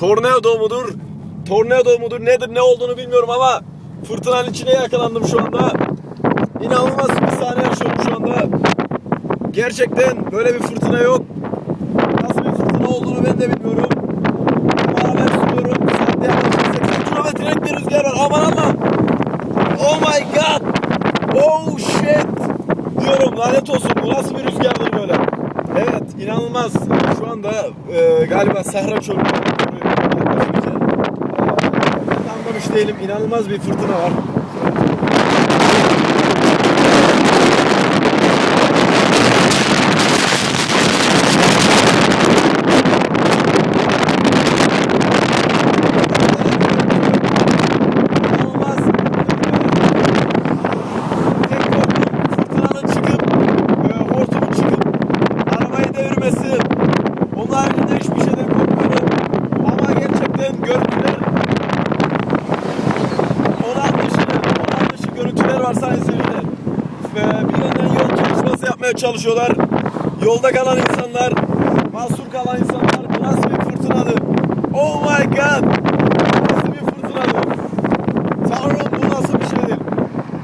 Tornado mudur? Tornado mudur? Nedir? Ne olduğunu bilmiyorum ama fırtınanın içine yakalandım şu anda. İnanılmaz bir sahne yaşıyorum şu anda. Gerçekten böyle bir fırtına yok. Nasıl bir fırtına olduğunu ben de bilmiyorum. Ama haber sunuyorum. Saatte yaklaşık 80 kilometrelik bir rüzgar var. Aman Allah'ım. Oh my god. Oh shit. Diyorum lanet olsun. Bu nasıl bir rüzgardır böyle? Evet inanılmaz. Şu anda e, galiba Sahra Çölü. yaklaşınca, e, Ben de anlamış değilim. İnanılmaz bir fırtına var. Çıkıp, e, hortumun çıkıp, arabayı devirmesi. Sayın seyirciler. Ve bir yandan yol çalışması yapmaya çalışıyorlar. Yolda kalan insanlar, mahsur kalan insanlar bu nasıl bir fırtınadır? Oh my god! Bu nasıl bir fırtınadır? Tanrım bu nasıl bir şeydir?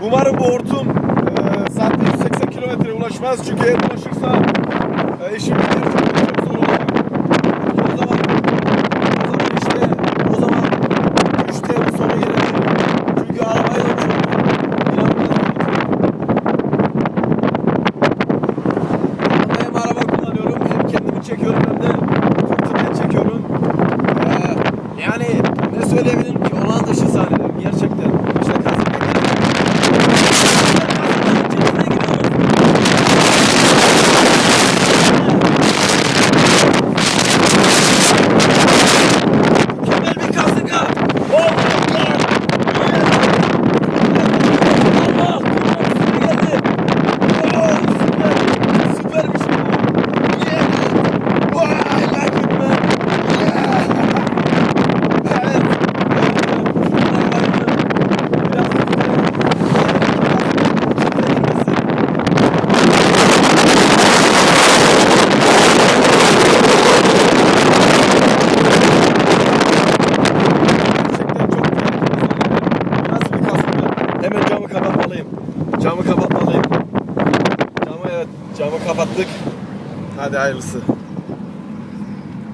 Umarım bu hortum e, saatte 180 kilometre ulaşmaz çünkü eğer ulaşırsa e, işim bitir Camı kapattık. Hadi hayırlısı.